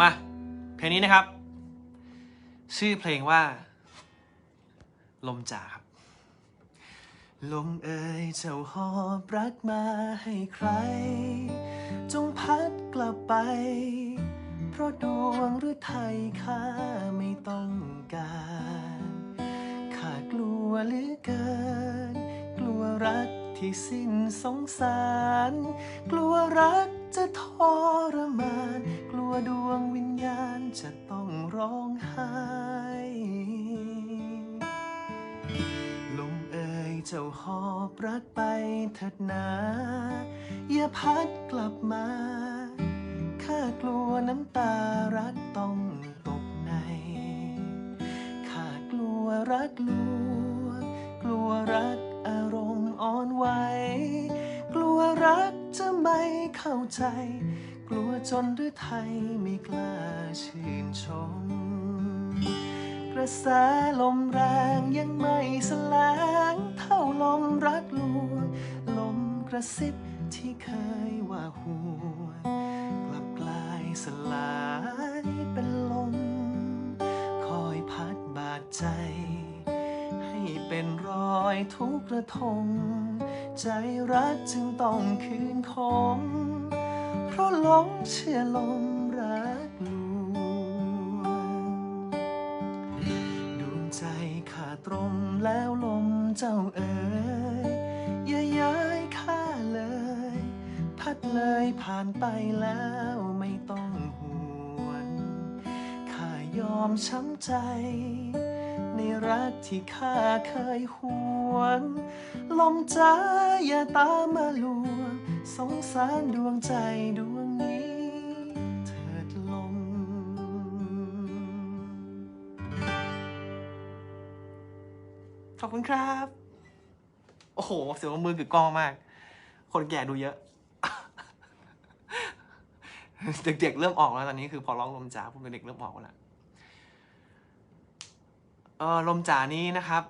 มา เพลงนี้นะครับ ชื่อเพลงว่า ลมจ่าครับ ลมเอ่ยเจ้าหอบรักมาให้ใคร จงพัดกลับไป เพราะดวงหรือไทยข้าไม่ต้องการ ข้ากลัวเหลือเกิน กลัวรักที่สิ้นสงสาร กลัวรักจะทรมาน กลัวดวงวิญญาณจะต้องร้องไห้ลมเอ่ยเจ้าหอบรักไปเถิดนาอย่าพัดกลับมา ข้ากลัวน้ำตารักต้องต รักลวงกลัวรักอารมณ์อ่อนไหว กลัวรักจะไม่เข้าใจ กลัวจนหรือไทยไม่กล้าชื่นชม กระแสลมแรงยังไม่แสลงเท่าลมรักลวง ลมกระซิบที่เคยว่าห่วงกลับกลายสลายเป็นลม คอยพัดบาดใจ อยทุกระทม ใจรักจึงต้องคืนคม เพราะหลงเชื่อลมรักลวงดวงใจขาดตรงแล้วลมเจ้าเอ๋ยอย่าย้ายข้าเลย พัดเลยผ่านไปแล้วไม่ต้องห่วงข้ายอมช้ำใจ ในรักที่ข้าเคยหวง ลมจ้าอย่าตามมาลวง สงสารดวงใจดวงนี้เถิดลมขอบคุณครับ โอ้โห เสียงมือกึกก้องมาก คนแก่ดูเยอะ เด็กๆเริ่มออกแล้วตอนนี้คือพอร้องลมจ๋าพวกเด็กๆเริ่มออกแล้ว เออลมจ๋านี้นะครับ